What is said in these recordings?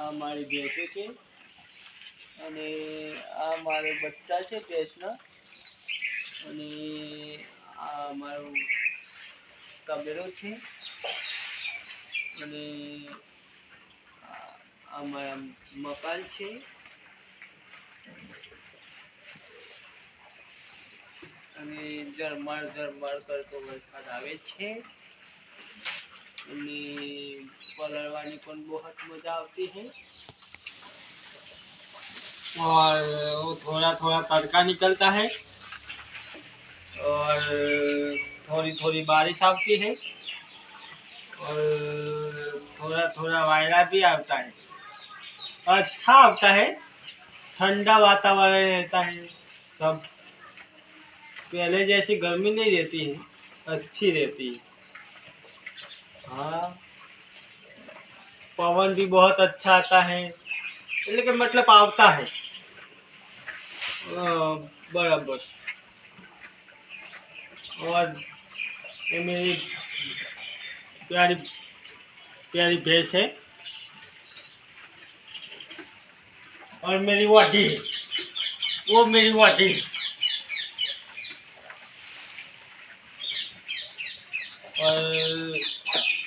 આ મારી ભેંસો છે અને આ મારો બચ્ચા છે ભેંસના અને આ મારો તબેલો છે. અને આ- મારા મકાન છે. અને ઝરમાળ ઝરમાળ કરતો વરસાદ આવે છે. અને પલળવાની પણ બહુ મજા આવતી है और वो थोड़ा थोड़ा तड़का निकलता है और थोड़ी थोड़ी बारिश आती है और थोड़ा थोड़ा वायरा भी आता है अच्छा आता है ठंडा वातावरण रहता है सब पहले जैसी गर्मी नहीं रहती है अच्छी रहती है हाँ पवन भी बहुत अच्छा आता है। लेकिन मतलब आता है। हाँ, बराबर। और ये मेरी प्यारी प्यारी भैंस है। और मेरी वाटी है। वो मेरी वाटी है। और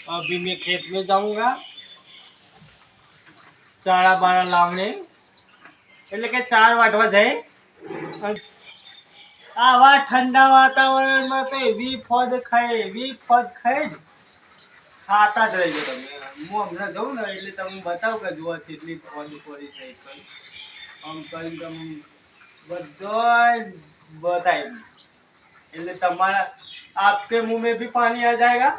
अभी मैं खेत में जाऊँगा। ચારા બારા લાવને એટલે કે ચાર વાટવા જાય અને આવા ઠંડા વાતાવરણમાં તો એવી ફોજ ખાય એવી ફોજ ખાય જ ખાતા જ રહેજો તમે હું હમણાં જઉં ને એટલે તમને બતાવું કે જુઓ કેટલી ફોજ પડી છે કઈ આમ કરીને તમે બધો બતાવી એટલે તમારા आपके मुंह में भी पानी आ जाएगा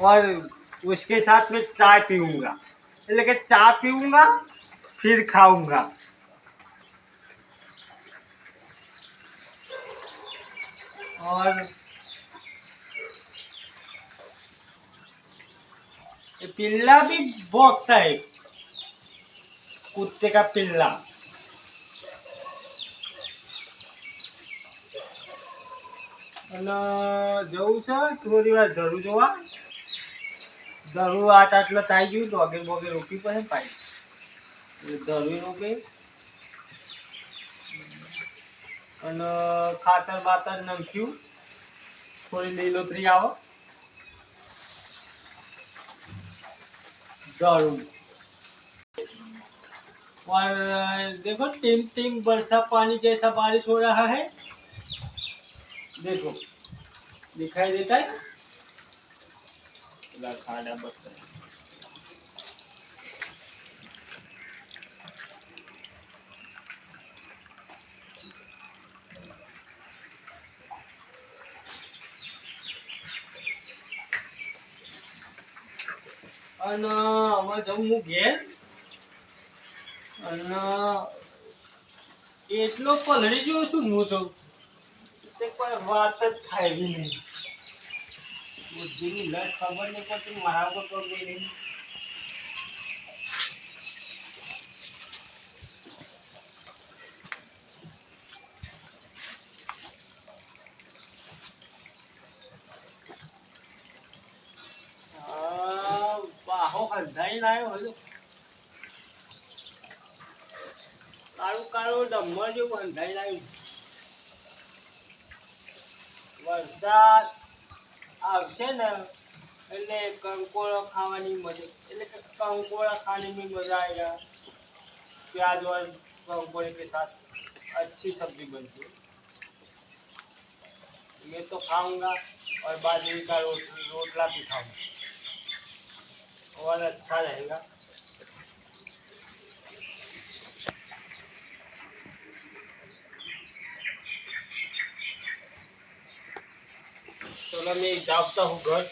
और उसके साथ में चाय पीऊंगा એટલે કે ચા पीऊंगा फिर खाऊंगा और ये पिल्ला भी भौंकता है कुत्ते का पिल्ला અને જવું છે થોડી વાર ધરું જોવા ધરું આટ આટલે થાય ગયું ડોગે બોગે રોકી પડે ને પાછી એટલે ધરું રોકે અને ખાતર બાતર નાખ્યું થોડી લીલોતરી આવો धरू और देखो टिम टिम बरसा पानी जैसा बारिश हो रहा है देखो दिखाई देता है ఇలా ఖాళీ అబ్బొస్తుంది અને હવે જવું હું અને એટલો પલળી ગયો છું હું તો કોઈ વાત જ થાય બી નહીં. બુદ્ધિની લત ખબર નહીં પડતી મારા પર તો બી નહીં આ બાહો હંધાઈને આવ્યો હજુ કાળું કાળું ડમર જેવું હંધાઈને આવ્યું વરસાદ આવશે ને में मज़ा आएगा प्याज और के साथ अच्छी सब्ज़ी बनती मैं तो खाऊँगा और बाजरी का रोट रोटला भी खाऊँगा और अच्छा रहेगा चलो मैं जाता हूँ घर